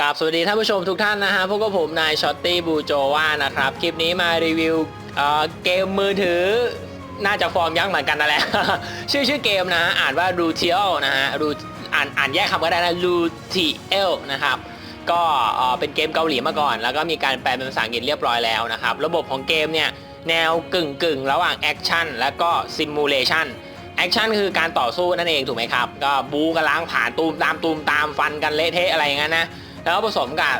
กราบสวัสดีท่านผู้ชมทุกท่านนะฮะพวกกับผมนายช็อตตี้บูโจว่านะครับ คลิปนี้มารีวิวเเกมมือถือ น่าจะฟอร์มยักษ์เหมือนกันนั่นแหละ ชื่อชื่อเกมนะฮะอ่านว่า r u t i l นะฮะ Ru อ่านอ่านแยกคำก็ได้นะ r u t i l นะครับ ก็เป็นเกมเกาหลีมาก่อน แล้วก็มีการแปลเป็นภาษาอังกฤษเรียบร้อยแล้วนะครับ ระบบของเกมเนี่ย แนวกึ่งกึ่งระหว่างแอคชั่นและก็ซิมูเลชันแอคชั่นคือการต่อสู้นั่นเองถูกไหมครับ ก็บูกันล้างผ่านตูมตามตูมตามฟันกันเละเทะอะไรอย่างนั้นนะ แล้วผสมกับ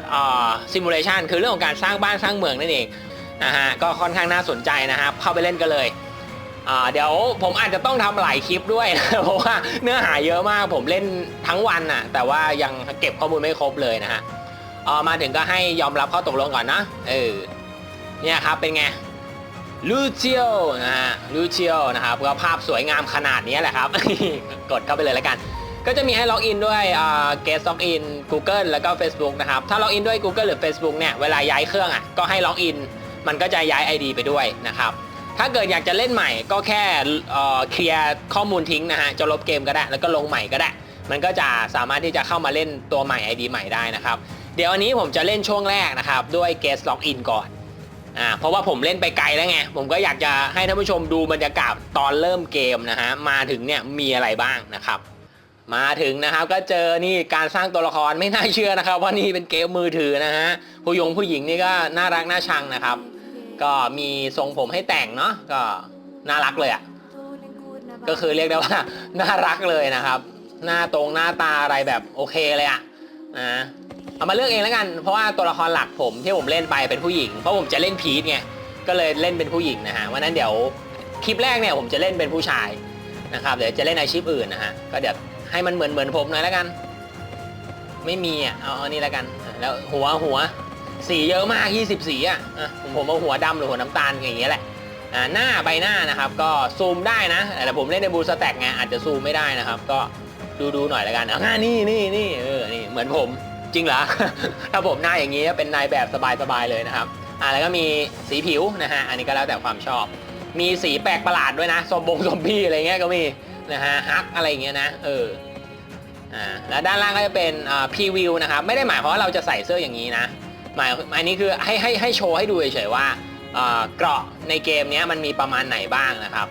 ซิมูเลชันคือเรื่องของการสร้างบ้านสร้างเมืองนั่นเองนะฮะก็ค่อนข้างน่าสนใจนะครับเข้าไปเล่นกันเลยเดี๋ยวผมอาจจะต้องทำหลายคลิปด้วยเพราะว่าเนื้อหาเยอะมากผมเล่นทั้งวันน่ะแต่ว่ายังเก็บข้อมูลไม่ครบเลยนะฮะมาถึงก็ให้ยอมรับข้อตกลงก่อนนะเออเนี่ยครับเป็นไงลูเชียวนะฮะลูเชียวนะครับก็ภาพสวยงามขนาดนี้แหละครับ กดเข้าไปเลยแล้วกัน ก็จะมีให้ล็อกอินด้วยอ่า Guest Login Google แล้วก็ Facebook นะครับ ถ้าล็อกอินด้วย Google หรือ Facebook เนี่ย เวลาย้ายเครื่องอะ ก็ให้ล็อกอิน มันก็จะย้าย ID ไปด้วยนะครับ ถ้าเกิดอยากจะเล่นใหม่ก็แค่เอ่อเคลียร์ข้อมูลทิ้งนะฮะ จะลบเกมก็ได้ แล้วก็ลงใหม่ก็ได้ มันก็จะสามารถที่จะเข้ามาเล่นตัวใหม่ ID ใหม่ได้นะครับ เดี๋ยวอันนี้ผมจะเล่นช่วงแรกนะครับด้วย Guest Login ก่อนอ่าเพราะว่าผมเล่นไปไกลแล้วไง ผมก็อยากจะให้ท่านผู้ชมดูบรรยากาศตอนเริ่มเกมนะฮะ มาถึงเนี่ยมีอะไรบ้างนะครับ มาถึงนะครับก็เจอนี่การสร้างตัวละครไม่น่าเชื่อนะครับ ว่านี่เป็นเกมมือถือนะฮะผู้ยงผู้หญิงนี่ก็น่ารักน่าชังนะครับ ก็มีทรงผมให้แต่งเนาะก็น่ารักเลยอะ่ะก็คือเรียกได้ว่าน่ารักเลยนะครับ หน้าตรงหน้าตาอะไรแบบโอเคเลยอะ่ะนะเอามาเลือกเองแล้วกัน เพราะว่าตัวละครหลักผมที่ผมเล่นไปเป็นผู้หญิงเพราะผมจะเล่นพีทไงก็เลยเล่นเป็นผู้หญิงนะฮะวันนั้นเดี๋ยวคลิปแรกเนี่ยผมจะเล่นเป็นผู้ชายนะครับเดี๋ยวจะเล่นอาชีพอื่นนะฮะก็เดี๋ยว ให้มันเหมือนเหมือนผมหน่อยแล้วกัน ไม่มีอะเอาอานี่แล้วกันแล้วหัวหัว สีเยอะมาก20สีอะอะผมเอาหัวดำหรือหัวน้ำตาลอย่างเงี้ยแหละหน้าใบหน้านะครับ ก็ซูมได้นะแต่ผมเล่นในบูสแต็กไงอาจจะซูมไม่ได้นะครับ ก็ดูดูหน่อยแล้วกันอะนี่นี่นี่เออนี่เหมือนผมจริงเหรอ ถ้าผมหน้าอย่างนี้เป็นนายแบบสบายๆเลยนะครับ อ่าแล้วก็มีสีผิวนะฮะ อันนี้ก็แล้วแต่ความชอบ มีสีแปลกประหลาดด้วยนะ ซอมบงซอมบี้อะไรเงี้ยก็มีนะฮะฮักอะไรเงี้ยนะ เออ อ่าแล้วด้านล่างก็จะเป็นอ่าพรีวิวนะครับไม่ได้หมายความว่าเราจะใส่เสื้ออย่างนี้นะหมายอันนี้คือให้ให้ให้โชว์ให้ดูเฉยๆว่าเกราะในเกมนี้มันมีประมาณไหนบ้างนะครับ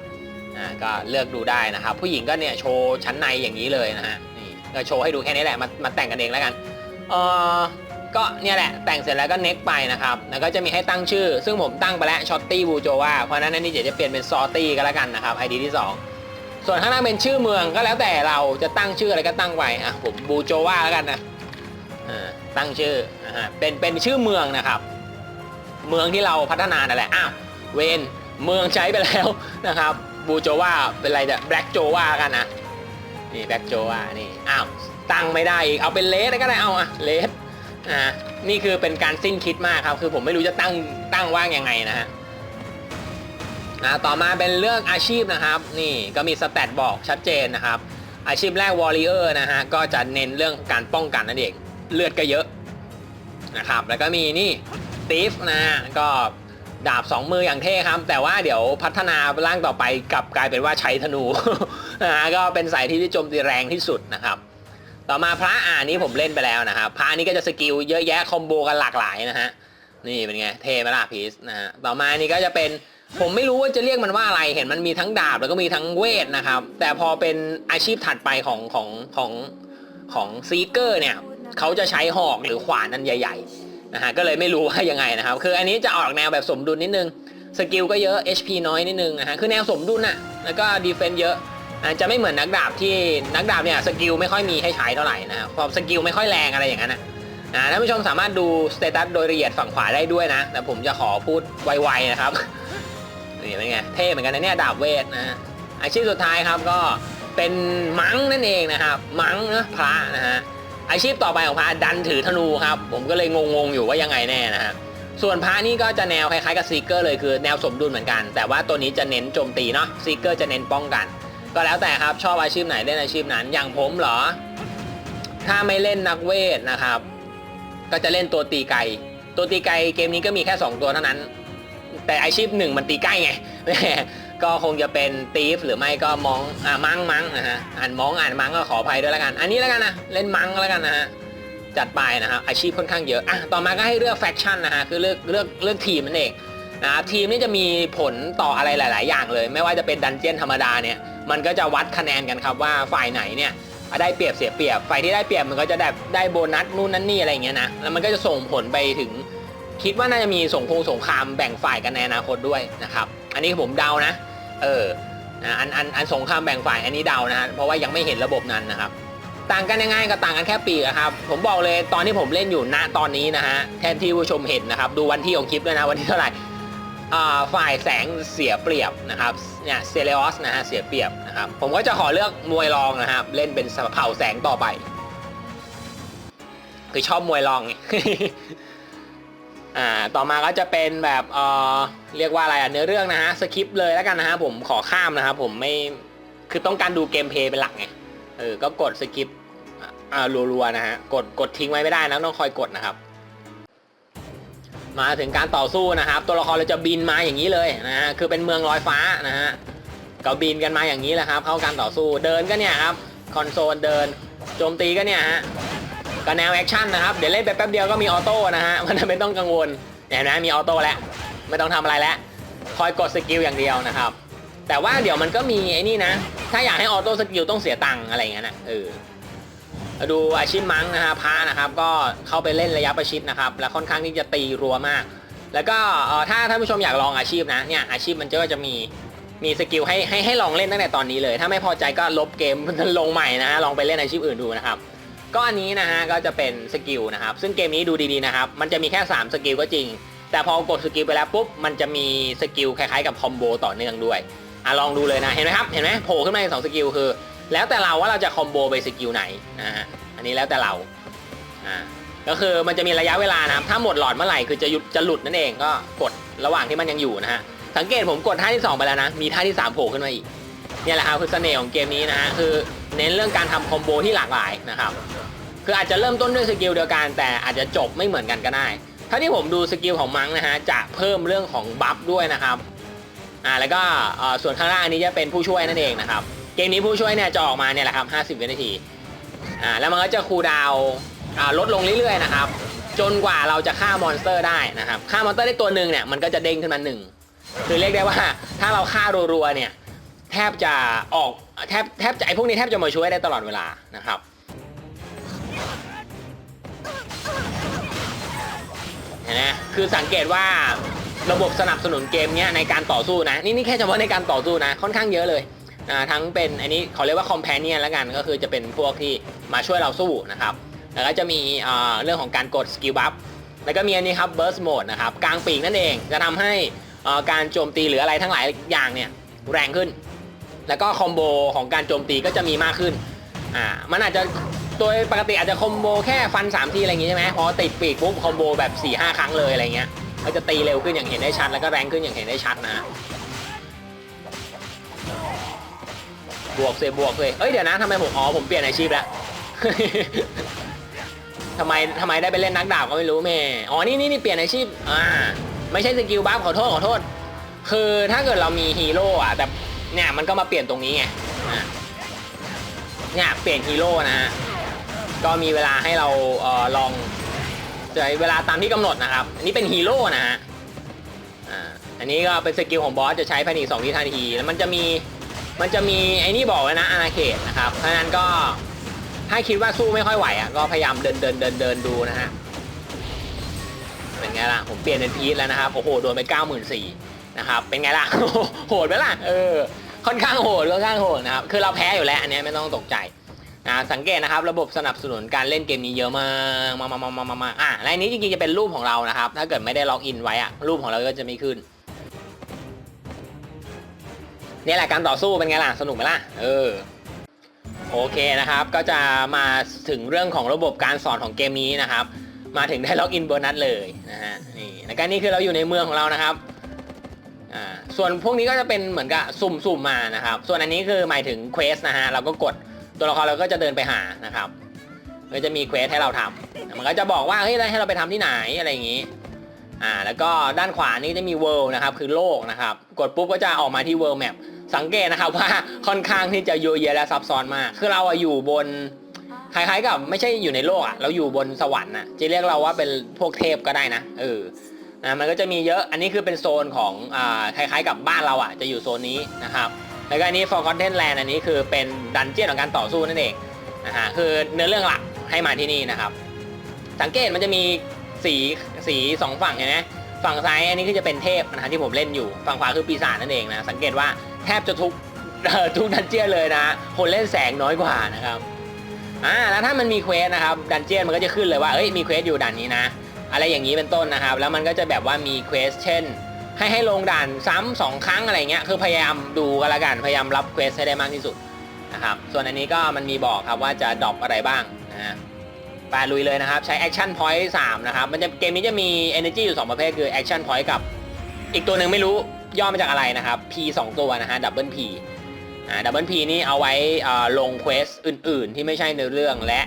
ก็เลือกดูได้นะครับ ผู้หญิงก็เนี่ยโชว์ชั้นในอย่างนี้เลยนะฮะนี่ก็โชว์ให้ดูแค่นี้แหละมามาแต่งกันเองแล้วกันเออก็เนี่ยแหละแต่งเสร็จแล้วก็เน็กไปนะครับแล้วก็จะมีให้ตั้งชื่อ ซึ่งผมตั้งไปแล้วช็อตตี้บูโจว่าเพราะนั้นนนี้เดี๋ยวจะเปลี่ยนเป็นซอตี้ก็แล้วกันนะครับ ID ที่ 2 ส่วนข้างล่างเป็นชื่อเมืองก็แล้วแต่เราจะตั้งชื่ออะไรก็ตั้งไปอะผมบูโจว่าแล้วกันนะอ่าตั้งชื่อนะฮะเป็นเป็นชื่อเมืองนะครับ เมืองที่เราพัฒนานั่นแหละอ้าวเวนเมืองใช้ไปแล้วนะครับบูโจว่าเป็นอะไรจะแบล็กโจว่ากันนะนี่แบล็กโจว่านี่อ้าวตั้งไม่ได้อีกเอาเป็นเลสก็ได้เอาอะเลสอ่านี่คือเป็นการสิ้นคิดมากครับ คือผมไม่รู้จะตั้งตั้งว่างยังไงนะฮะ อ่าต่อมาเป็นเรื่องอาชีพนะครับ นี่ก็มีสแตทบอกชัดเจนนะครับ อาชีพแรกวอริเออร์นะฮะก็จะเน้นเรื่องการป้องกันนั่นเองเลือดก็เยอะนะครับแล้วก็มีนี่ตีฟนะฮะก็ดาบสองมืออย่างเท่ครับ แต่ว่าเดี๋ยวพัฒนาร่างต่อไปกลับกลายเป็นว่าใช้ธนูนะฮะก็เป็นสายที่ที่โจมตีแรงที่สุดนะครับ ต่อมาพระอ่านี้ผมเล่นไปแล้วนะครับพระนี้ก็จะสกิลเยอะแยะคอมโบกันหลากหลายนะฮะนี่เป็นไงเท่ไหมล่ะพีซนะฮะต่อมานี่ก็จะเป็น ผมไม่รู้ว่าจะเรียกมันว่าอะไร เห็นมันมีทั้งดาบแล้วก็มีทั้งเวทนะครับ แต่พอเป็นอาชีพถัดไปของของของของซีเกอร์เนี่ยเขาจะใช้หอกหรือขวานนั่นใหญ่ๆนะฮะก็เลยไม่รู้ว่ายังไงนะครับ คืออันนี้จะออกแนวแบบสมดุลนิดนึงสกิลก็เยอะ HP น้อยนิดนึงนะฮะคือแนวสมดุลน่ะแล้วก็ดีเฟนต์เยอะจะไม่เหมือนนักดาบที่นักดาบเนี่ยสกิลไม่ค่อยมีให้ใช้เท่าไหร่นะครับความสกิลไม่ค่อยแรงอะไรอย่างนั้นนะท่านผู้ชมสามารถดูสเตตัสโดยละเอียดฝั่งขวาได้ด้วยนะแต่ผมจะขอพูดไวๆนะครับ นี่เป็นไงเท่เหมือนกันนะเนี่ยดาบเวทนะฮะอาชีพสุดท้ายครับก็เป็นมังนั่นเองนะครับมังนะพระนะฮะอาชีพต่อไปของพระดันถือธนูครับ ผมก็เลยงงๆอยู่ว่ายังไงแน่นะฮะส่วนพระนี่ก็จะแนวคล้ายๆกับซีเกอร์เลยคือแนวสมดุลเหมือนกัน แต่ว่าตัวนี้จะเน้นโจมตีเนาะซีเกอร์จะเน้นป้องกัน ก็แล้วแต่ครับชอบอาชีพไหนเล่นอาชีพนั้น อย่างผมเหรอ ถ้าไม่เล่นนักเวทนะครับ ก็จะเล่นตัวตีไกตัวตีไกเกมนี้ก็มีแค่ 2 ตัวเท่านั้น แต่อาชีพหนึ่งมันตีใกล้ไง ก็คงจะเป็นตีฟหรือไม่ก็มองอ่ามังมังนะฮะอ่านมองอ่านมังก็ขออภัยด้วยแล้วกัน อันนี้แล้วกันนะเล่นมังแล้วกันนะฮะจัดไปนะครับอาชีพค่อนข้างเยอะอะต่อมาก็ให้เลือกแฟคชั่นนะฮะคือเลือกเลือกเลือกทีมนั่นเองนะครับทีมนี่จะมีผลต่ออะไรหลาย ๆ อย่างเลย ไม่ว่าจะเป็นดันเจียนธรรมดาเนี่ยมันก็จะวัดคะแนนกันครับว่าฝ่ายไหนเนี่ยได้เปรียบเสียเปรียบฝ่ายที่ได้เปรียบมันก็จะได้ได้โบนัสนู่นนั่นนี่อะไรเงี้ยนะแล้วมันก็จะส่งผลไปถึง คิดว่าน่าจะมีสงครามสงครามแบ่งฝ่ายกันในอนาคตด้วยนะครับ อันนี้ผมเดานะ เอออันอันอันสงครามแบ่งฝ่ายอันนี้เดานะฮะเพราะว่ายังไม่เห็นระบบนั้นนะครับ ต่างกันยังไงก็ต่างกันแค่ปีอะครับ ผมบอกเลยตอนที่ผมเล่นอยู่ณตอนนี้นะฮะแทนที่ผู้ชมเห็นนะครับ ดูวันที่ของคลิปด้วยนะวันที่เท่าไหร่อ่าฝ่ายแสงเสียเปรียบนะครับเนี่ยเซเลออสนะฮะเสียเปรียบนะครับผมก็จะขอเลือกมวยรองนะครับ เล่นเป็นเผ่าแสงต่อไป คือชอบมวยรองไง อ่าต่อมาก็จะเป็นแบบเออเรียกว่าอะไรอะเนื้อเรื่องนะฮะสคริปต์เลยแล้วกันนะฮะผมขอข้ามนะครับผมไม่คือต้องการดูเกมเพลย์เป็นหลักไงเออก็กดสคริปต์อ่ารัวๆนะฮะกดกดทิ้งไว้ไม่ได้นะต้องคอยกดนะครับ มาถึงการต่อสู้นะครับ ตัวละครเราจะบินมาอย่างนี้เลยนะฮะคือเป็นเมืองลอยฟ้านะฮะก็บินกันมาอย่างนี้แหละครับ เข้าการต่อสู้เดินก็เนี่ยครับคอนโซลเดินโจมตีก็เนี่ยฮะ ก็แนวแอคชั่นนะครับ เดี๋ยวเล่นไปแป๊บเดียวก็มีออโต้นะฮะ มันไม่ต้องกังวลเห็นไหมมีออโต้แล้ว ไม่ต้องทำอะไรแล้ว คอยกดสกิลอย่างเดียวนะครับ แต่ว่าเดี๋ยวมันก็มีไอ้นี่นะ ถ้าอยากให้ออโต้สกิลต้องเสียตังค์อะไรอย่างเงี้ยนะเออดูอาชีพมังนะฮะพานะครับ ก็เข้าไปเล่นระยะประชิดนะครับ และค่อนข้างที่จะตีรัวมาก แล้วก็ถ้าท่านผู้ชมอยากลองอาชีพนะเนี่ยอาชีพมันก็จะมีมีสกิลให้ให้ให้ลองเล่นตั้งแต่ตอนนี้เลย ถ้าไม่พอใจก็ลบเกมลงใหม่นะฮะลองไปเล่นอาชีพอื่นดูนะครับ ก็อันนี้นะฮะก็จะเป็นสกิลนะครับ ซึ่งเกมนี้ดูดีๆนะครับ มันจะมีแค่ 3 สกิลก็จริง แต่พอกดสกิลไปแล้วปุ๊บ มันจะมีสกิลคล้ายๆกับคอมโบต่อเนื่องด้วยอะลองดูเลยนะ เห็นไหมครับ เห็นไหมโผล่ขึ้นมาอีกสองสกิลคือ แล้วแต่เราว่าเราจะคอมโบไปสกิลไหนนะฮะ อันนี้แล้วแต่เรา อ่า ก็คือมันจะมีระยะเวลานะครับ ถ้าหมดหลอดเมื่อไหร่คือจะหยุดจะหลุดนั่นเองก็กดระหว่างที่มันยังอยู่นะฮะ สังเกตผมกดท่าที่ 2 ไปแล้วนะ มีท่าที่3โผล่ขึ้นมาอีก เนี่ยแหละครับคือเสน่ห์ของเกมนี้นะฮะคือ เน้นเรื่องการทำคอมโบที่หลากหลายนะครับ คืออาจจะเริ่มต้นด้วยสกิลเดียวกัน แต่อาจจะจบไม่เหมือนกันก็ได้ ถ้าที่ผมดูสกิลของมังนะฮะจะเพิ่มเรื่องของบัฟด้วยนะครับ อ่าแล้วก็เออส่วนข้างล่างอันนี้จะเป็นผู้ช่วยนั่นเองนะครับ เกมนี้ผู้ช่วยเนี่ยจะออกมาเนี่ยแหละครับ 50 วินาที อ่าแล้วมันก็จะคูลดาวอ่าลดลงเรื่อยๆนะครับ จนกว่าเราจะฆ่ามอนสเตอร์ได้นะครับ ฆ่ามอนสเตอร์ได้ตัวหนึ่งเนี่ยมันก็จะเด้งขึ้นมาหนึ่งคือเรียกได้ว่าถ้าเราฆ่ารัวๆเนี่ยแทบจะออก แทบแทบจะไอพวกนี้แทบจะมาช่วยได้ตลอดเวลานะครับเห็นไหมคือสังเกตว่าระบบสนับสนุนเกมเนี้ยในการต่อสู้นะนี่นี่แค่เฉพาะในการต่อสู้นะค่อนข้างเยอะเลยอ่าทั้งเป็นอันนี้เขาเรียกว่าคอมเพนเนียนแล้วกันก็คือจะเป็นพวกที่มาช่วยเราสู้นะครับแล้วก็จะมีอ่าเรื่องของการกดสกิลบัฟแล้วก็มีอันนี้ครับ burst mode นะครับกลางปีกนั่นเองจะทำให้อ่าการโจมตีหรืออะไรทั้งหลายอย่างเนี่ยแรงขึ้น แล้วก็คอมโบของการโจมตีก็จะมีมากขึ้นอ่ามันอาจจะโดยปกติอาจจะคอมโบแค่ฟัน3ทีอะไรอย่างงี้ใช่ไหมพอติดปีกปุ๊บคอมโบแบบ4 5ครั้งเลยอะไรเงี้ยก็จะตีเร็วขึ้นอย่างเห็นได้ชัด แล้วก็แรงขึ้นอย่างเห็นได้ชัดนะบวกเซบวกเลยเอ้ยเดี๋ยวนะทำไมผมอ๋อผมเปลี่ยนอาชีพแล้วทำไมทำไมได้ไปเล่นนักดาบก็ไม่รู้แม่อ๋อนี่นี่นี่เปลี่ยนอาชีพอ่าไม่ใช่สกิลบัฟขอโทษขอโทษ คือถ้าเกิดเรามีฮีโร่อะแต่ เนี่ยมันก็มาเปลี่ยนตรงนี้ไงเนี่ยเปลี่ยนฮีโร่นะฮะก็มีเวลาให้เราเออลองใช้เวลาตามที่กำหนดนะครับ อันนี้เป็นฮีโร่นะฮะอ่าอันนี้ก็เป็นสกิลของบอสจะใช้ภายในสองวินาที แล้วมันจะมีมันจะมีไอ้นี่บอกไว้นะอาณาเขตนะครับ เพราะฉะนั้นก็ถ้าคิดว่าสู้ไม่ค่อยไหวอะก็พยายามเดินเดินเดินเดินดูนะฮะเป็นไงล่ะผมเปลี่ยนเป็นพีทแล้วนะครับโอ้โหโดนไป 9 4 0 0 0นะครับเป็นไงล่ะโหดไหมล่ะเออ ค่อนข้างโหดค่อนข้างโหดนะครับคือเราแพ้อยู่แล้วอันนี้ไม่ต้องตกใจนะสังเกตนะครับระบบสนับสนุนการเล่นเกมนี้เยอะมากมามามามามามาอะและอันนี้จริงๆจะเป็นรูปของเรานะครับ ถ้าเกิดไม่ได้ล็อกอินไว้อะรูปของเราก็จะไม่ขึ้นนี่แหละการต่อสู้เป็นไงล่ะสนุกไหมล่ะเออโอเคนะครับ ก็จะมาถึงเรื่องของระบบการสอนของเกมนี้นะครับ มาถึงได้ล็อกอินโบนัสเลยนะฮะนี่แล้วก็นี่คือเราอยู่ในเมืองของเรานะครับ อ่าส่วนพวกนี้ก็จะเป็นเหมือนกับสุ่มๆมมานะครับ ส่วนอันนี้คือหมายถึงเควสนะฮะเราก็กดตัวละครเราก็จะเดินไปหานะครับก็จะมีเควสให้เราทำมันก็จะบอกว่าเฮ้ยให้เราไปทำที่ไหนอะไรอย่างนี้อ่าแล้วก็ด้านขวานี่จะมี world นะครับคือโลกนะครับ กดปุ๊บก็จะออกมาที่ world map สังเกตนะครับว่าค่อนข้างที่จะโยเยะและซับซ้อนมาก คือเราอะอยู่บนคล้ายๆกับไม่ใช่อยู่ในโลกอะเราอยู่บนสวรรค์อะจะเรียกเราว่าเป็นพวกเทพก็ได้นะเออ นะมันก็จะมีเยอะอันนี้คือเป็นโซนของอ่าคล้ายๆกับบ้านเราอะจะอยู่โซนนี้นะครับแล้วก็อันนี้ Forgotten Land อันนี้คือเป็นดันเจี้ยนของการต่อสู้นั่นเองนะฮะคือเนื้อเรื่องหลักให้มาที่นี่นะครับ สังเกตมันจะมีสีสีสองฝั่งเห็นไหมฝั่งซ้ายอันนี้คือจะเป็นเทพนะฮะที่ผมเล่นอยู่ฝั่งขวาคือปีศาจนั่นเองนะสังเกตว่าแทบจะทุกทุกดันเจี้ยนเลยนะคนเล่นแสงน้อยกว่านะครับอ่าแล้วถ้ามันมีเควสนะครับดันเจี้ยนมันก็จะขึ้นเลยว่าเอ้ยมีเควสอยู่ด่านนี้นะ อะไรอย่างนี้เป็นต้นนะครับ แล้วมันก็จะแบบว่ามีเควสเช่น ให้ให้ลงด่านซ้ำสองครั้งอะไรเงี้ยคือพยายามดูกันละกันพยายามรับเควสให้ได้มากที่สุดนะครับส่วนอันนี้ก็มันมีบอกครับว่าจะดรอปอะไรบ้างนะฮะไปลุยเลยนะครับใช้ Action Point 3นะครับมันจะเกมนี้จะมี Energy อยู่ 2 ประเภทคือ Action Point กับ อีกตัวหนึ่งไม่รู้ย่อมาจากอะไรนะครับ P 2 ตัวนะฮะ Double P อ่าดับเบิลพีนี่เอาไว้ลงเควสอื่น ๆ ที่ไม่ใช่ในเรื่องและ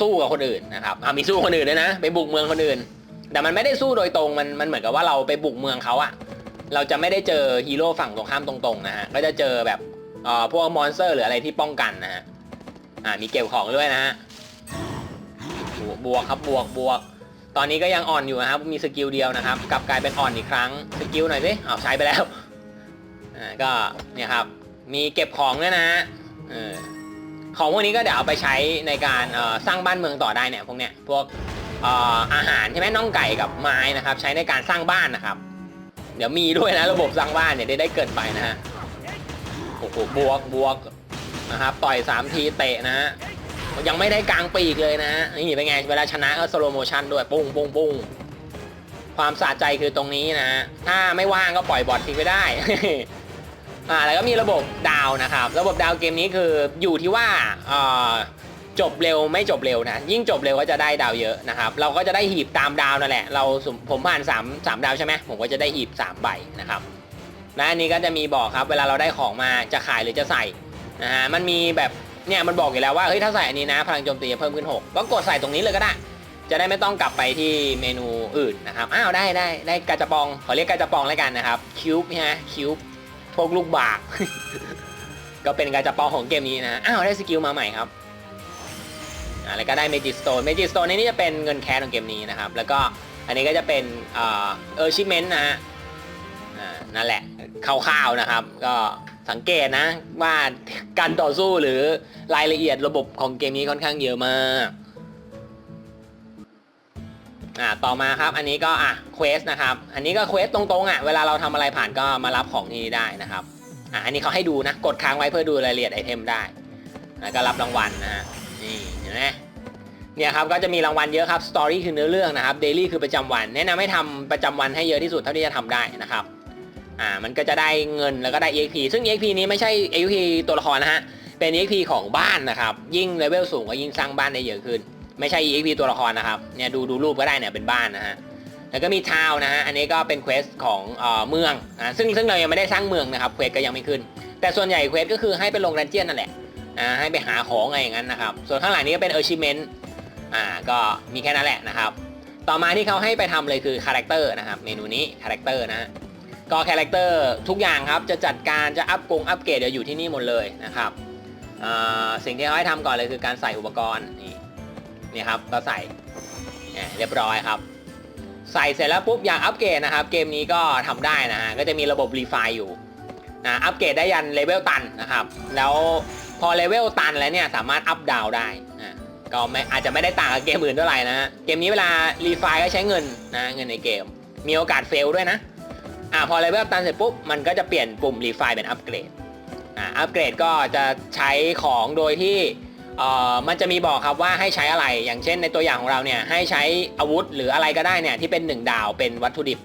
สู้กับคนอื่นนะครับอ่ามีสู้คนอื่นด้วยนะไปบุกเมืองคนอื่น แต่มันไม่ได้สู้โดยตรงมันมันเหมือนกับว่าเราไปบุกเมืองเขาอะเราจะไม่ได้เจอฮีโร่ฝั่งตรงข้ามตรงๆนะฮะก็จะเจอแบบอ่าพวกมอนสเตอร์หรืออะไรที่ป้องกันนะฮะอ่ามีเก็บของด้วยนะฮะบวกครับบวกบวก ตอนนี้ก็ยังอ่อนอยู่นะครับ มีสกิลเดียวนะครับกลับกลายเป็นอ่อนอีกครั้งสกิลหน่อยสิเอาใช้ไปแล้วอ่าก็เนี่ยครับมีเก็บของด้วยนะฮะเออ ของพวกนี้ก็เดี๋ยวเอาไปใช้ในการสร้างบ้านเมืองต่อได้เนี่ยพวกเนี้ยพวกออาหารใช่ไหมน่องไก่กับไม้นะครับ ใช้ในการสร้างบ้านนะครับ เดี๋ยวมีด้วยนะระบบสร้างบ้านเนี่ยได้ได้เกิดไปนะฮะโอ้โหบวกบวกนะครับต่อย3ทีเตะนะฮะยังไม่ได้กลางปีกเลยนะฮะนี่เป็นไงเวลาชนะก็สโลโมชันด้วยปุ้งปุ้งปุ้งความสะใจคือตรงนี้นะฮะถ้าไม่ว่างก็ปล่อยบอททิ้งไปได้ อ่าแล้วก็มีระบบดาวนะครับ ระบบดาวเกมนี้คืออยู่ที่ว่าเอ่อจบเร็วไม่จบเร็วนะ ยิ่งจบเร็วก็จะได้ดาวเยอะนะครับ เราก็จะได้หีบตามดาวนั่นแหละ เราผมผ่าน3 3ดาวใช่ไหมผมก็จะได้หีบ3ใบนะครับและอันนี้ก็จะมีบอกครับ เวลาเราได้ของมาจะขายหรือจะใส่นะฮะมันมีแบบเนี่ยมันบอกอยู่แล้วว่าเฮ้ยถ้าใส่อันนี้นะ พลังโจมตีจะเพิ่มขึ้น 6 ก็กดใส่ตรงนี้เลยก็ได้ จะได้ไม่ต้องกลับไปที่เมนูอื่นนะครับอ้าวได้ได้ได้กาจะปองขอเรียกกาจะปองแล้วกันนะครับคิวบฮะคิวบ พวกลูกบาก ก็เป็นการจับปองของเกมนี้นะ อ้าวได้สกิลมาใหม่ครับอ่าแล้วก็ได้เมจิสโตนเมจิสโตนนี่จะเป็นเงินแคสของเกมนี้นะครับ แล้วก็อันนี้ก็จะเป็นเอ่อเออชิเมนต์นะฮะนั่นแหละคร่าวๆนะครับ ก็สังเกตนะว่าการต่อสู้หรือรายละเอียดระบบของเกมนี้ค่อนข้างเยอะมาก อ่าต่อมาครับอันนี้ก็อะเควสนะครับอันนี้ก็เควสตรงๆอะเวลาเราทำอะไรผ่านก็มารับของที่นี่ได้นะครับอะอันนี้เขาให้ดูนะกดค้างไว้เพื่อดูรายละเอียดไอเทมได้แล้วก็รับรางวัลนะฮะนี่เห็นไหมเนี่ยครับก็จะมีรางวัลเยอะครับสตอรี่คือเนื้อเรื่องนะครับเดลี่คือประจำวัน แนะนำให้ทำประจำวันให้เยอะที่สุดเท่าที่จะทำได้นะครับอ่ามันก็จะได้เงินแล้วก็ได้ EXP ซึ่ง EXP นี้ไม่ใช่ EXP ตัวละครนะฮะเป็น EXP ของบ้านนะครับยิ่งเลเวลสูงก็ยิ่งสร้างบ้านได้เยอะขึ้น ไม่ใช่ EXP ตัวละครนะครับ เนี่ยดูดูรูปก็ได้เนี่ยเป็นบ้านนะฮะ แล้วก็มีทาวนะฮะ อันนี้ก็เป็นเควสของเอ่เมืองนะซึ่งซึ่งเรายังไม่ได้สร้างเมืองนะครับ เควสก็ยังไม่ขึ้น แต่ส่วนใหญ่เควสก็คือให้ไปลงดันเจียนนั่นแหละ อ่า ให้ไปหาของอะไรอย่างนั้นนะครับ ส่วนข้างหลังนี้ก็เป็นเออร์ชิเมนต์ อ่า ก็มีแค่นั้นแหละนะครับ ต่อมาที่เขาให้ไปทำเลยคือคาแรคเตอร์นะครับ เมนูนี้คาแรคเตอร์นะ ก็คาแรคเตอร์ทุกอย่างครับ จะจัดการ จะอัพกงอัพเกรดเดี๋ยวอยู่ที่นี่หมดเลยนะครับอ่าสิ่งที่เขาให้ทำก่อนเลยคือการใส่อุปกรณ์นี่ นี่ครับก็ใส่เรียบร้อยครับ ใส่เสร็จแล้วปุ๊บอยากอัปเกรดนะครับ เกมนี้ก็ทำได้นะฮะก็จะมีระบบรีไฟอยู่นะอัปเกรดได้ยันเลเวลตันนะครับ แล้วพอเลเวลตันแล้วเนี่ยสามารถอัพดาวได้นะก็ไม่อาจจะไม่ได้ต่างกับเกมอื่นเท่าไหร่นะ เกมนี้เวลารีไฟก็ใช้เงินนะเงินในเกม มีโอกาสเฟลด้วยนะอ่าพอเลเวลตันเสร็จปุ๊บมันก็จะเปลี่ยนปุ่มรีไฟเป็นอัปเกรดอ่าอัปเกรดก็จะใช้ของโดยที่ เอ่อมันจะมีบอกครับว่าให้ใช้อะไร อย่างเช่นในตัวอย่างของเราเนี่ยให้ใช้อาวุธหรืออะไรก็ได้เนี่ยที่เป็น 1 ดาวเป็นวัตถุดิบ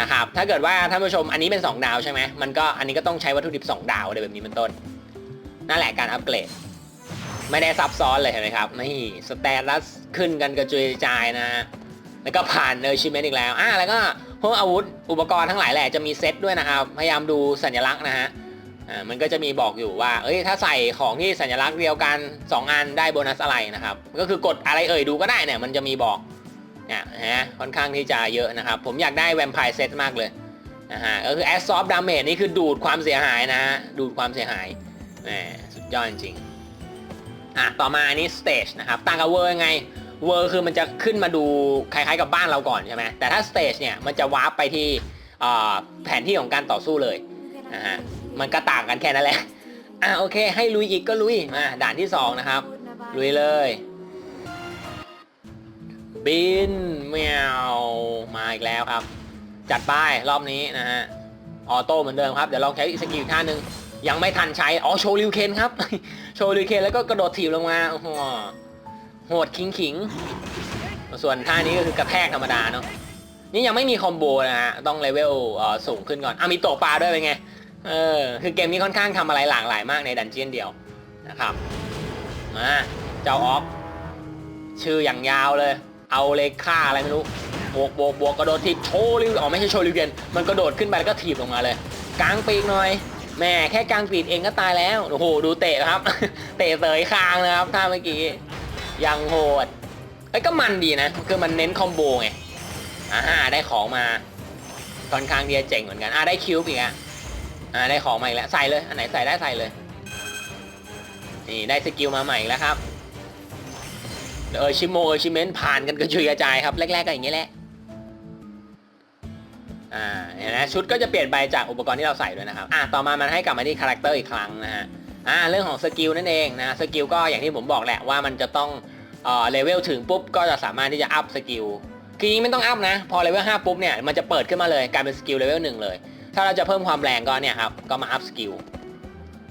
นะครับ ถ้าเกิดว่าท่านผู้ชมอันนี้เป็น 2 ดาวใช่ไหมมันก็อันนี้ก็ต้องใช้วัตถุดิบ 2 ดาวอะไรแบบนี้เป็นต้น นั่นแหละการอัปเกรด ไม่ได้ซับซ้อนเลยเห็นไหมครับนี่สเตตัสขึ้นกันกระจุยจายนะแล้วก็ผ่านเนอร์ชิเมนอีกแล้วอ่าแล้วก็พวกอาวุธอุปกรณ์ทั้งหลายแหละจะมีเซตด้วยนะครับ พยายามดูสัญลักษณ์นะฮะ อ่ามันก็จะมีบอกอยู่ว่า เอ้ยถ้าใส่ของที่สัญลักษณ์เดียวกัน 2 อันได้โบนัสอะไรนะครับ ก็คือกดอะไรเอ่ยดูก็ได้เนี่ยมันจะมีบอกเนี่ยฮะค่อนข้างที่จะเยอะนะครับ ผมอยากได้แวมไพร์เซตมากเลยนะฮะก็คือแอสซอฟดาเมจนี่คือดูดความเสียหายนะฮะดูดความเสียหายแหมสุดยอดจริงอะต่อมาอันนี้สเตจนะครับต่างกับเวอร์ยังไงเวอร์คือมันจะขึ้นมาดูคล้ายๆกับบ้านเราก่อนใช่ไหมแต่ถ้าสเตจเนี่ยมันจะวาร์ปไปที่แผนที่ของการต่อสู้เลยนะฮะ มันก็ต่างกันแค่นั้นแหละ อะโอเค ให้ลุยอีกก็ลุยมาด่านที่สองนะครับ ลุยเลย บินแมวมาอีกแล้วครับ จัดป้ายรอบนี้นะฮะ ออโต้เหมือนเดิมครับ เดี๋ยวลองใช้สกิลท่าหนึ่งยังไม่ทันใช้ อ๋อโชว์ริวเคนครับ โชว์ริวเคนแล้วก็กระโดดถีบลงมาโอ้โหโหดขิงขิง ส่วนท่านี้ก็คือกระแทกธรรมดาเนาะ นี่ยังไม่มีคอมโบนะฮะ ต้องเลเวลอ่อสูงขึ้นก่อน อะมีตกปลาด้วยเป็นไง เออคือเกมนี้ค่อนข้างทำอะไรหลากหลายมากในดันเจียนเดียวนะครับมาเจ้าออฟชื่ออย่างยาวเลย เอาเลยฆ่าอะไรไม่รู้บวกบวกบวกกระโดดทีโชว์ริวอ๋อไม่ใช่โชว์ริวเกนมันกระโดดขึ้นไปแล้วก็ถีบลงมาเลยกลางปีกหน่อยแม่แค่กลางปีกเองก็ตายแล้วโอ้โหดูเตะครับ เตะเสยคางนะครับท่าเมื่อกี้ยังโหดไอ้ก็มันดีนะ คือมันเน้นคอมโบไงอ่าได้ของมาค่อนข้างเดียเจ๋งเหมือนกันอ่าได้คิวอีกอะ อ่าได้ของมาอีกแล้วใส่เลย อันไหนใส่ได้ใส่เลย นี่ได้สกิลมาใหม่แล้วครับเออชิโมเออชิเมนผ่านกันกระจุยกระจายครับ แรกๆก็อย่างนี้แหละ อ่าเห็นไหมชุดก็จะเปลี่ยนไปจากอุปกรณ์ที่เราใส่ด้วยนะครับ อ่าต่อมามันให้กลับมาที่คาแรคเตอร์อีกครั้งนะฮะ อ่าเรื่องของสกิลนั่นเองนะ สกิลก็อย่างที่ผมบอกแหละว่ามันจะต้องเอ่อเลเวลถึงปุ๊บก็จะสามารถที่จะอัพสกิลคือไม่ต้องอัพนะ พอเลเวล5ปุ๊บเนี่ยมันจะเปิดขึ้นมาเลยกลายเป็นสกิลเลเวล1เลย ถ้าเราจะเพิ่มความแรงก็เนี่ยครับ ก็มาอัพสกิล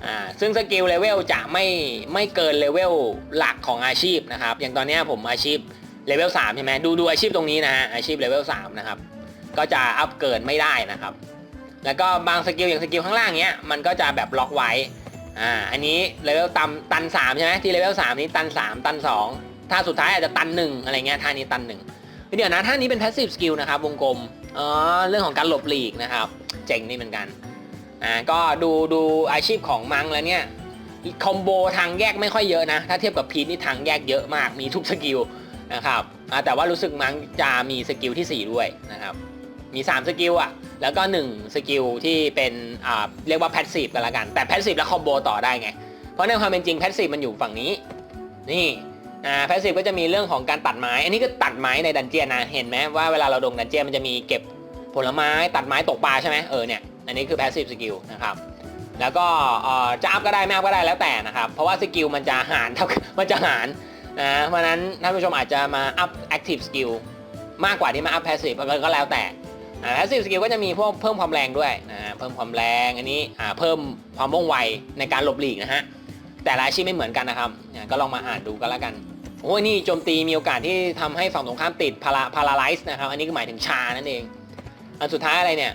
อ่าซึ่งสกิลเลเวลจะไม่ไม่เกินเลเวลหลักของอาชีพนะครับ อย่างตอนนี้ผมอาชีพเลเวล3ใช่ไหมดูดูอาชีพตรงนี้นะฮะอาชีพเลเวล3นะครับ ก็จะอัพเกินไม่ได้นะครับ แล้วก็บางสกิลอย่างสกิลข้างล่างเนี้ยมันก็จะแบบล็อกไว้อ่าอันนี้เลเวลตันตันสามใช่ไหมที่เลเวลสามนี้ตันสามตันสองถ้าสุดท้ายอาจจะตันหนึ่งอะไรเงี้ยท่านี้ตันหนึ่งเดี๋ยวนะท่านี้เป็น passive skill นะครับวงกลม อ๋อเรื่องของการหลบหลีกนะครับ เจ๋งนี่เหมือนกันอ่าก็ดูดูอาชีพของมังแล้วเนี่ยคอมโบทางแยกไม่ค่อยเยอะนะ ถ้าเทียบกับพีทนี่ทางแยกเยอะมากมีทุกสกิลนะครับอ่าแต่ว่ารู้สึกมังจะมีสกิลที่ 4 ด้วยนะครับ มี 3 สกิลอะแล้วก็ 1 สกิลที่เป็นอ่าเรียกว่าแพสซีฟกันละกัน แต่แพสซีฟแล้วคอมโบต่อได้ไง เพราะในความเป็นจริงแพสซีฟมันอยู่ฝั่งนี้ นี่ อ่าแพสซีฟก็จะมีเรื่องของการตัดไม้ อันนี้ก็ตัดไม้ในดันเจียนนะ เห็นไหมว่าเวลาเราดงดันเจียนมันจะมีเก็บผลไม้ตัดไม้ตกปลาใช่ไหมเออเนี่ย อันนี้คือแพสซีฟสกิลนะครับ แล้วก็เอ่อจะอัพก็ได้ไม่อัพก็ได้แล้วแต่นะครับ เพราะว่าสกิลมันจะหารเท่ามันจะหารนะเพราะนั้นท่านผู้ชมอาจจะมาอัพแอคทีฟสกิลมากกว่าที่มาอัพแพสซีฟก็แล้วแต่แพสซีฟสกิลก็จะมีพวกเพิ่มความแรงด้วยนะเพิ่มความแรงอันนี้เพิ่มความว่องไวในการหลบหลีกนะฮะแต่ละอาชีพไม่เหมือนกันนะครับก็ลองมาอ่านดูกันแล้วกัน โอ้ยนี่โจมตีมีโอกาสที่ทำให้ฝั่งตรงข้ามติดพาราพาราไลซ์นะครับ อันนี้ก็หมายถึงชานั่นเอง อันสุดท้ายอะไรเนี่ย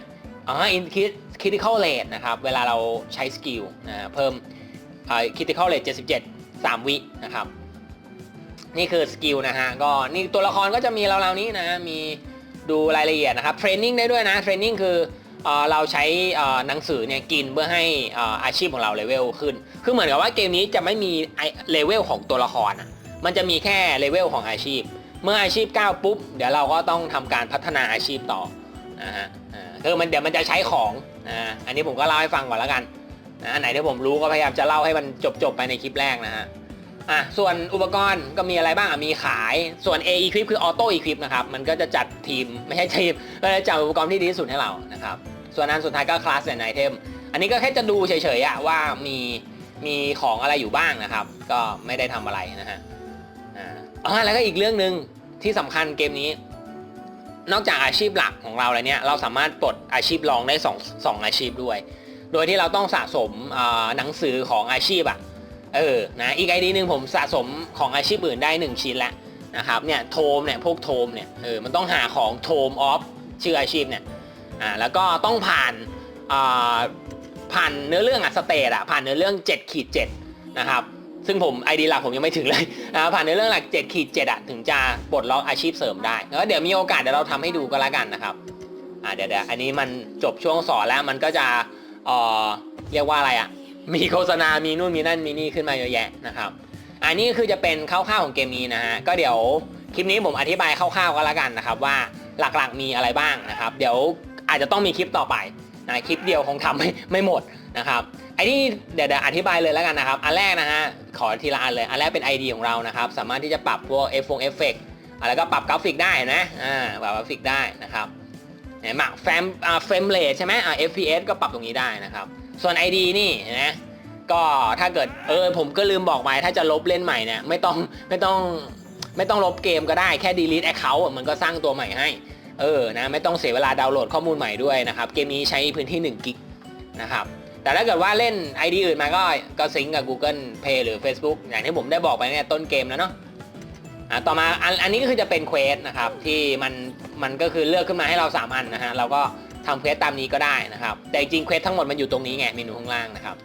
อ๋ออินคิด critical rate นะครับ เวลาเราใช้สกิลนะเพิ่ม critical rate 77 3วินะครับ นี่คือสกิลนะฮะ ก็นี่ตัวละครก็จะมีเราๆนี้นะมีดูรายละเอียดนะครับเทรนนิ่งได้ด้วยนะเทรนนิ่งคือเอเราใช้หนังสือเนี่ยกินเพื่อให้เอ่ออาชีพของเราเลเวลขึ้น คือเหมือนกับว่าเกมนี้จะไม่มีเลเวลของตัวละครอะ มันจะมีแค่เลเวลของอาชีพ เมื่ออาชีพก้าวปุ๊บ เดี๋ยวเราก็ต้องทำการพัฒนาอาชีพต่อนะฮะอ่าคือมันเดี๋ยวมันจะใช้ของนะอันนี้ผมก็เล่าให้ฟังก่อนแล้วกันนะอันไหนที่ผมรู้ก็พยายามจะเล่าให้มันจบๆไปในคลิปแรกนะฮะอะส่วนอุปกรณ์ก็มีอะไรบ้างอะมีขายส่วน A equip คือ auto equip นะครับ มันก็จะจัดทีม ไม่ใช่ทีมก็จะจัดอุปกรณ์ที่ดีที่สุดให้เรานะครับ ส่วนอันสุดท้ายก็ class and item อันนี้ก็แค่จะดูเฉยๆว่ามีมีของอะไรอยู่บ้างนะครับ ก็ไม่ได้ทำอะไรนะฮะ อ่าอ๋อแล้วก็อีกเรื่องหนึ่งที่สำคัญเกมนี้ นอกจากอาชีพหลักของเราแล้วเนี่ยเราสามารถปลดอาชีพรองได้สองสองอาชีพด้วย โดยที่เราต้องสะสมหนังสือของอาชีพอะเออนะอีกไอดีหนึ่งผมสะสมของอาชีพอื่นได้ 1 ชิ้นแล้วนะครับเนี่ยโทมเนี่ยพวกโทมเนี่ยเออมันต้องหาของโทมออฟชื่ออาชีพเนี่ยอ่าแล้วก็ต้องผ่านอ่าผ่านเนื้อเรื่องอะสเตตอะผ่านเนื้อเรื่อง7ขีด7นะครับ ซึ่งผมไอดีหลักผมยังไม่ถึงเลยนะผ่านเนื้อเรื่องหลัก7ขีด7อะถึงจะปลดล็อกอาชีพเสริมได้แล้วเดี๋ยวมีโอกาสเดี๋ยวเราทำให้ดูก็แล้วกันนะครับอ่าเดี๋ยวเดี๋ยวอันนี้มันจบช่วงสอนแล้วมันก็จะเอ่อเรียกว่าอะไรอะมีโฆษณา มีนู่นมีนั่นมีนี่ขึ้นมาเยอะแยะนะครับ อันนี้คือจะเป็นคร่าวๆของเกมนี้นะฮะ ก็เดี๋ยวคลิปนี้ผมอธิบายคร่าวๆก็แล้วกันนะครับว่าหลักๆมีอะไรบ้างนะครับ เดี๋ยวอาจจะต้องมีคลิปต่อไป นะคลิปเดียวคงทำไม่ไม่หมดนะครับไอ้นี่เดี๋ยวอธิบายเลยแล้วกันนะครับ อันแรกนะฮะขอทีละอันเลยอันแรกเป็น ID ของเรานะครับ สามารถที่จะปรับพวกเอฟฟงเอฟเฟกต์แล้วก็ปรับกราฟิกได้นะอ่าปรับกราฟิกได้นะครับเห็นไหมแฟมอ่าเฟรมเรทใช่ไหมอ่า FPS ก็ปรับตรงนี้ได้นะครับ ส่วน ID นี่เห็นไหมก็ถ้าเกิดเออผมก็ลืมบอกไปถ้าจะลบเล่นใหม่เนี่ยไม่ต้องไม่ต้องไม่ต้องลบเกมก็ได้แค่ delete account มันก็สร้างตัวใหม่ให้ เออนะไม่ต้องเสียเวลาดาวน์โหลดข้อมูลใหม่ด้วยนะครับ เกมนี้ใช้พื้นที่1กิกนะครับแต่ถ้าเกิดว่าเล่น ID อื่นมาก็ก็ซิงกับ Google Play หรือ Facebook อย่างที่ผมได้บอกไปเนี่ยต้นเกมแล้วเนาะอะต่อมาอันอันนี้ก็คือจะเป็นเควสนะครับที่มันมันก็คือเลือกขึ้นมาให้เรา 3 อันนะฮะเราก็ทำเควสตามนี้ก็ได้นะครับ แต่จริงเควสทั้งหมดมันอยู่ตรงนี้ไงเมนูข้างล่างนะครับ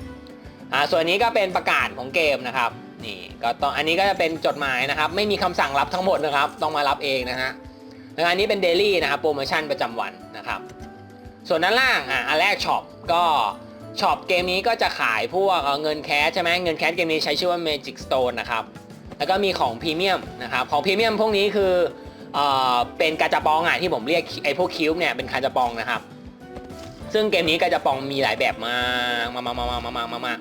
อ่าส่วนนี้ก็เป็นประกาศของเกมนะครับนี่ก็ต้องอันนี้ก็จะเป็นจดหมายนะครับ ไม่มีคำสั่งรับทั้งหมดนะครับ ต้องมารับเองนะฮะ อันนี้เป็นเดลี่นะครับโปรโมชั่นประจำวันนะครับ ส่วนด้านล่างอะอันแรกช็อปก็ช็อปเกมนี้ก็จะขายพวกเงินแคสใช่ไหมเงินแคสเกมนี้ใช้ชื่อว่า Magic Stone นะครับ แล้วก็มีของพรีเมียมนะครับ ของพรีเมียมพวกนี้คือเป็นกาจาปองอะที่ผมเรียกไอ้พวกคิวเนี่ยเป็นกาจาปองนะครับ ซึ่งเกมนี้กาจาปองมีหลายแบบมากมามามากมากมากมา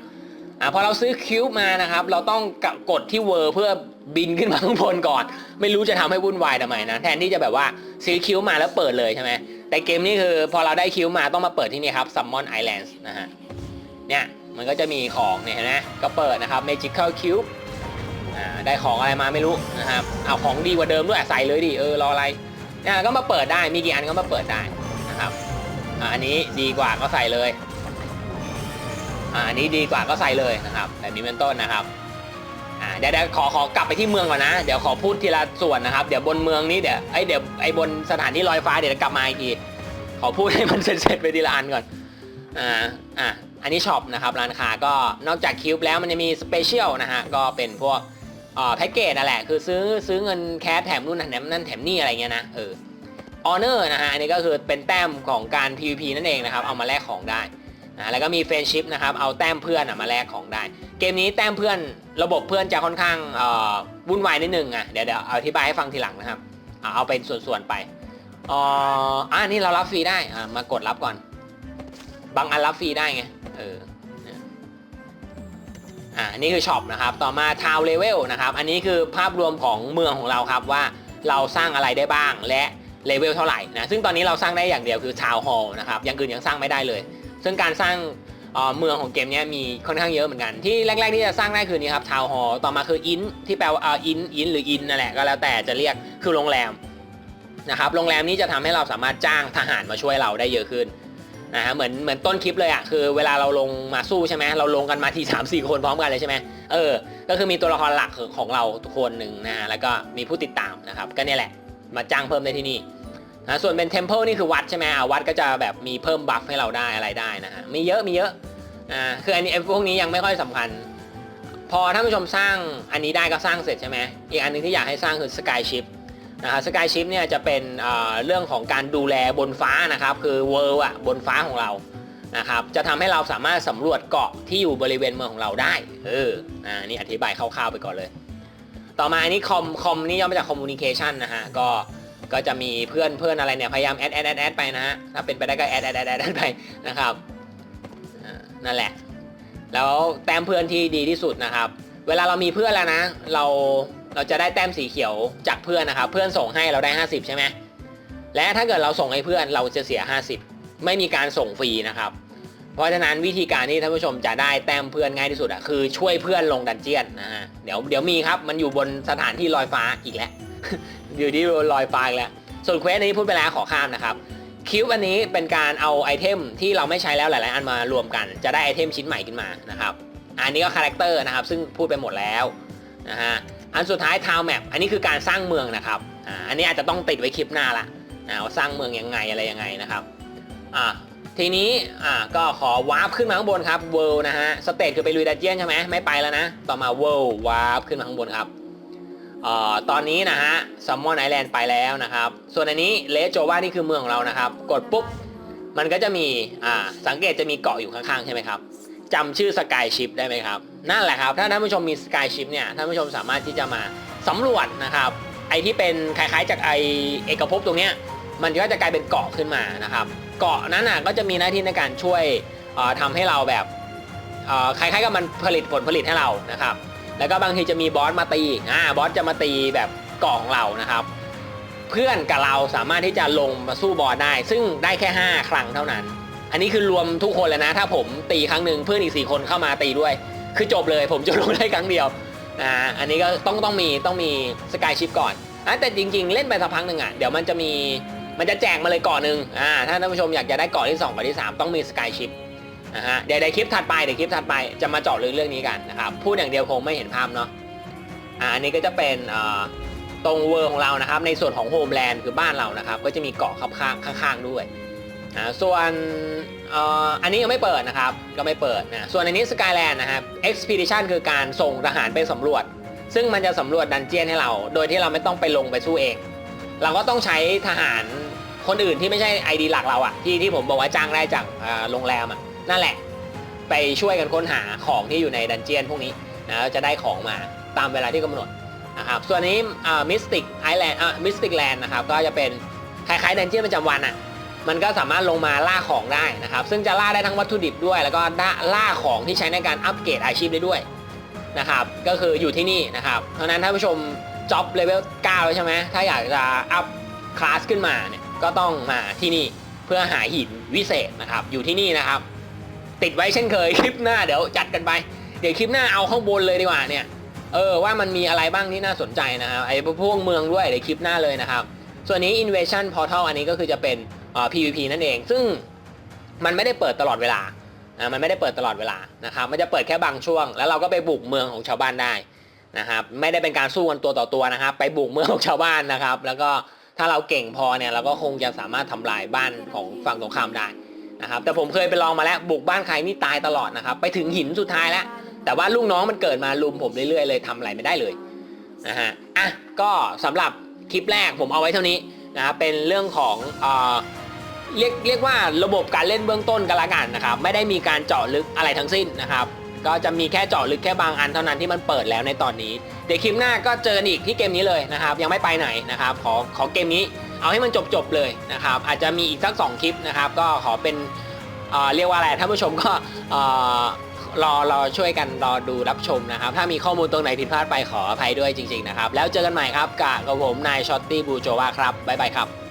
อะพอเราซื้อคิวบมานะครับ เราต้องกดที่เวอร์เพื่อบินขึ้นมาข้างบนก่อน ไม่รู้จะทำให้วุ่นวายทำไมนะแทนที่จะแบบว่าซื้อคิวบมาแล้วเปิดเลยใช่ไหมแต่เกมนี้คือพอเราได้คิวบมาต้องมาเปิดที่นี่ครับ Summon Islands นะฮะเนี่ยมันก็จะมีของเนี่ยนไหมก็เปิดนะครับ Magical Cube อ่าได้ของอะไรมาไม่รู้นะครับเอาของดีกว่าเดิมด้วยใส่เลยดิเออรออะไรเนี่ยก็มาเปิดได้มีกี่อันก็มาเปิดได้นะครับอ่าอันนี้ดีกว่าก็ใส่เลย อันนี้ดีกว่าก็ใส่เลยนะครับแบบนี้เป็นต้นนะครับอ่าเดี๋ยวขอขอกลับไปที่เมืองก่อนนะ เดี๋ยวขอพูดทีละส่วนนะครับ เดี๋ยวบนเมืองนี้เดี๋ยวไอเดี๋ยวไอบนสถานที่ลอยฟ้าเดี๋ยวกลับมาอีกทีขอพูดให้มันเสร็จๆไปทีละอันก่อนอ่าอะอันนี้ช็อปนะครับร้านค้าก็นอกจากคิวบแล้วมันจะมีสเปเชียลนะฮะก็เป็นพวกอ่าแพ็กเกจนั่นแหละคือซื้อซื้อเงินแคสแถมนู่นแถมนั่นแถมนี่อะไรเงี้ยนะเออออเนอร์นะฮะอันนี้ก็คือเป็นแต้มของการ PVP นั่นเองนะครับ เอามาแลกของได้ นะแล้วก็มีเฟรนชิพนะครับเอาแต้มเพื่อนมาแลกของได้ เกมนี้แต้มเพื่อนระบบเพื่อนจะค่อนข้างวุ่นวายนิดนึงอะเดี๋ยวเดี๋ยวอธิบายให้ฟังทีหลังนะครับ เอาเป็นส่วนๆไปอ๋ออ่านี่เรารับฟรีได้อ่ามากดรับก่อน บางอันรับฟรีได้ไงเอออ่านนี่คือช็อปนะครับ ต่อมาทาวเลเวลนะครับ อันนี้คือภาพรวมของเมืองของเราครับว่าเราสร้างอะไรได้บ้างและเลเวลเท่าไหร่นะซึ่งตอนนี้เราสร้างได้อย่างเดียวคือทาวฮอลนะครับอย่างอื่นยังสร้างไม่ได้เลย ซึ่งการสร้างเมืองของเกมนี้มีค่อนข้างเยอะเหมือนกัน ที่แรก ๆ ที่จะสร้างได้คือนี้ครับทาวน์ฮอลต่อมาคืออินที่แปลว่าอินอินหรืออินนั่นแหละก็แล้วแต่จะเรียกคือโรงแรมนะครับโรงแรมนี้จะทำให้เราสามารถจ้างทหารมาช่วยเราได้เยอะขึ้นนะฮะเหมือนเหมือนต้นคลิปเลยอะคือเวลาเราลงมาสู้ใช่ไหมเราลงกันมาที3 4 คนพร้อมกันเลยใช่ไหมเออ ก็คือมีตัวละครหลักของเราคนหนึ่งนะฮะแล้วก็มีผู้ติดตามนะครับก็เนี่ยแหละมาจ้างเพิ่มได้ที่นี่ นะส่วนเป็นเทมเพลนี่คือวัดใช่ไหมอะวัดก็จะแบบมีเพิ่มบัฟให้เราได้อะไรได้นะฮะมีเยอะมีเยอะอ่าคืออันนี้พวกนี้ยังไม่ค่อยสำคัญ พอท่านผู้ชมสร้างอันนี้ได้ก็สร้างเสร็จใช่ไหมอีกอันหนึงที่อยากให้สร้างคือสกายชิพนะครับสกายชิพเนี่ยจะเป็นเรื่องของการดูแลบนฟ้านะครับ คือเวิร์อะบนฟ้าของเรานะครับจะทำให้เราสามารถสำรวจเกาะที่อยู่บริเวณเมืองของเราได้ เอออ่านี่อธิบายคร่าวๆไปก่อนเลย ต่อมาอันนี้คอมคอมนี่ย่อมาจากคอมมูนิเคชันนะฮะก็ ก็จะมีเพื่อนเพื่อนอะไรเนี่ยพยายามแอดแอดแอดแอดไปนะฮะถ้าเป็นไปได้ก็แอดแอดแอดแอดไปนะครับนั่นแหละ แล้วแต้มเพื่อนที่ดีที่สุดนะครับ เวลาเรามีเพื่อนแล้วนะ เราเราจะได้แต้มสีเขียวจากเพื่อนนะครับ เพื่อนส่งให้เราได้ 50 ใช่ไหมและถ้าเกิดเราส่งให้เพื่อนเราจะเสีย 50 ไม่มีการส่งฟรีนะครับ เพราะฉะนั้นวิธีการที่ท่านผู้ชมจะได้แต้มเพื่อนง่ายที่สุดอะคือช่วยเพื่อนลงดันเจียนนะฮะเดี๋ยวเดี๋ยวมีครับมันอยู่บนสถานที่ลอยฟ้าอีกแล้ว อยู่ที่ลอยฟ้าอีกแล้วส่วนเควสอันนี้พูดไปแล้วขอข้ามนะครับคิวอันนี้เป็นการเอาไอเทมที่เราไม่ใช้แล้วหลาย ๆ อันมารวมกัน จะได้ไอเทมชิ้นใหม่ขึ้นมานะครับอันนี้ก็คาแรคเตอร์นะครับซึ่งพูดไปหมดแล้วนะฮะอันสุดท้ายทาวแมปอันนี้คือการสร้างเมืองนะครับอ่าอันนี้อาจจะต้องติดไว้คลิปหน้าละนะว่าสร้างเมืองยังไงอะไรยังไงนะครับอ่า ทีนี้อ่าก็ขอวาร์ปขึ้นมาข้างบนครับเวิลนะฮะสเตจคือไปลุยดันเจียนใช่ไหมไม่ไปแล้วนะ ต่อมาเวิลวาร์ปขึ้นมาข้างบนครับเอ่อตอนนี้นะฮะซัมมอนไอแลนด์ไปแล้วนะครับ ส่วนอันนี้เลสโจวานี่คือเมืองของเรานะครับ กดปุ๊บ มันก็จะมีอ่าสังเกตจะมีเกาะอยู่ข้างๆ ใช่ไหมครับจำชื่อสกายชิพได้ไหมครับ นั่นแหละครับ ถ้าท่านผู้ชมมีสกายชิพเนี่ยท่านผู้ชมสามารถที่จะมาสำรวจนะครับ ไอที่เป็นคล้ายๆจากไอเอกภพตรงเนี้ยมันก็จะกลายเป็นเกาะขึ้นมานะครับ เกาะนั้นน่ะก็จะมีหน้าที่ในการช่วยเอ่อทำให้เราแบบคล้ายๆกับมันผลิตผลผลิตให้เรานะครับ แล้วก็บางทีจะมีบอสมาตีอ่าบอสจะมาตีแบบเกาะของเรานะครับ เพื่อนกับเราสามารถที่จะลงมาสู้บอสได้ ซึ่งได้แค่ 5 ครั้งเท่านั้น อันนี้คือรวมทุกคนเลยนะ ถ้าผมตีครั้งหนึ่งเพื่อนอีก4คนเข้ามาตีด้วย คือจบเลย ผมจะลงได้ครั้งเดียวนะอันนี้ก็ต้องต้องมีต้องมีสกายชิปก่อนอะแต่จริง ๆ เล่นไปสักพักหนึ่งอะเดี๋ยวมันจะมี มันจะแจกมาเลยเก่อนหนึ่งอ่าถ้าท่านผู้ชมอยากจะได้เก่อนที่2ก่อนที่ 3 ต้องมีสกายชิปนะฮะเดี๋ยวในคลิปถัดไปเดี๋ยวคลิปถัดไปจะมาเจาะลึกเรื่องนี้กันนะครับพูดอย่างเดียวคงไม่เห็นภาพเนาะอ่าอันนี้ก็จะเป็นอ่อตรงเวอร์ของเรานะครับ ในส่วนของโฮมแลนด์คือบ้านเรานะครับ ก็จะมีเกาะข้างๆข้างๆด้วยอ่าส่วนอันนี้ยังไม่เปิดนะครับ ก็ไม่เปิดนะส่วนอันนี้ Skyland นะครับ Expedition คือการส่งทหารไปสำรวจ ซึ่งมันจะสำรวจดันเจียนให้เรา โดยที่เราไม่ต้องไปลงไปสู้เอง เราก็ต้องใช้ทหาร คนอื่นที่ไม่ใช่ ID หลักเราอะที่ที่ผมบอกว่าจ้างได้จากโรงแรมอะนั่นแหละ ไปช่วยกันค้นหาของที่อยู่ในดันเจียนพวกนี้นะจะได้ของมาตามเวลาที่กำหนดนะครับส่วนนี้อ่า Mystic Island อ่า Mystic Land นะครับก็จะเป็นคล้ายๆดันเจียนประจำวันอะมันก็สามารถลงมาล่าของได้นะครับ ซึ่งจะล่าได้ทั้งวัตถุดิบด้วย แล้วก็ล่าของที่ใช้ในการอัปเกรดอาชีพได้ด้วยนะครับ ก็คืออยู่ที่นี่นะครับ เพราะนั้นถ้าผู้ชมจ็อบเลเวล9แล้วใช่ไหมถ้าอยากจะอัพคลาสขึ้นมาเนี่ย ก็ต้องมาที่นี่เพื่อหาหินวิเศษนะครับ อยู่ที่นี่นะครับ ติดไว้เช่นเคยคลิปหน้าเดี๋ยวจัดกันไป เดี๋ยวคลิปหน้าเอาข้างบนเลยดีกว่าเนี่ยเออว่ามันมีอะไรบ้างที่น่าสนใจนะครับไอ้พวกเมืองด้วยเดี๋ยวคลิปหน้าเลยนะครับ ส่วนนี้ Invasion Portal อันนี้ก็คือจะเป็นเอ่อ PVP นั่นเอง ซึ่งมันไม่ได้เปิดตลอดเวลานะมันไม่ได้เปิดตลอดเวลานะครับมันจะเปิดแค่บางช่วง แล้วเราก็ไปบุกเมืองของชาวบ้านได้นะครับไม่ได้เป็นการสู้กันตัวต่อตัวนะครับ ไปบุกเมืองของชาวบ้านนะครับ แล้วก็ ถ้าเราเก่งพอเนี่ยเราก็คงจะสามารถทำลายบ้านของฝั่งตรงข้ามได้นะครับ แต่ผมเคยไปลองมาแล้วบุกบ้านใครนี่ตายตลอดนะครับ ไปถึงหินสุดท้ายแล้ว แต่ว่าลูกน้องมันเกิดมาลุมผมเรื่อยๆเลยทำอะไรไม่ได้เลยนะฮะอะก็สำหรับคลิปแรกผมเอาไว้เท่านี้นะครับเป็นเรื่องของเอ่อเรียกเรียกว่าระบบการเล่นเบื้องต้นกันละกันนะครับ ไม่ได้มีการเจาะลึกอะไรทั้งสิ้นนะครับ ก็จะมีแค่เจาะลึกแค่บางอันเท่านั้นที่มันเปิดแล้วในตอนนี้ เดี๋ยวคลิปหน้าก็เจอกันอีกที่เกมนี้เลยนะครับ ยังไม่ไปไหนนะครับ ขอขอเกมนี้เอาให้มันจบๆเลยนะครับ อาจจะมีอีกสักสองคลิปนะครับ ก็ขอเป็นเอ่อเรียกว่าอะไรท่านผู้ชมก็เอ่อรอรอช่วยกันรอดูรับชมนะครับ ถ้ามีข้อมูลตรงไหนผิดพลาดไปขออภัยด้วยจริง ๆ นะครับ แล้วเจอกันใหม่ครับกับกับผมนายช็อตตี้บูโจวาครับบ๊ายบายครับ